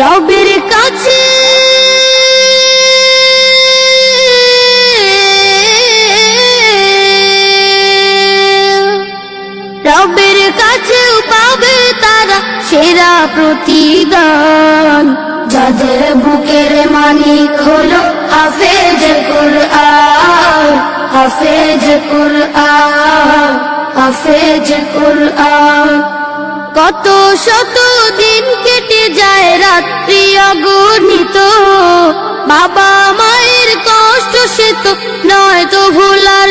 রবের কাছে। রবের কাছেও পাবে তারা সেরা প্রতিদান। যাদের বুকের মালিক হলো হাফেজ কুরআন হাফেজ কুরআন হাফেজ কুরআন। কত শত দিন কেটে যায় রাত্রি অগণিত। বাবা মায়ের কষ্ট সে তো নয় তো ভোলার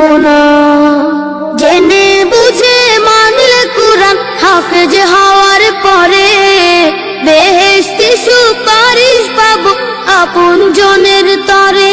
ভুলবো না। জেনে বুঝে মানলে কুরআন হাফেজ হওয়ার পরে বেহেশতি সুপারিশ পাবো আপন জনের তরে।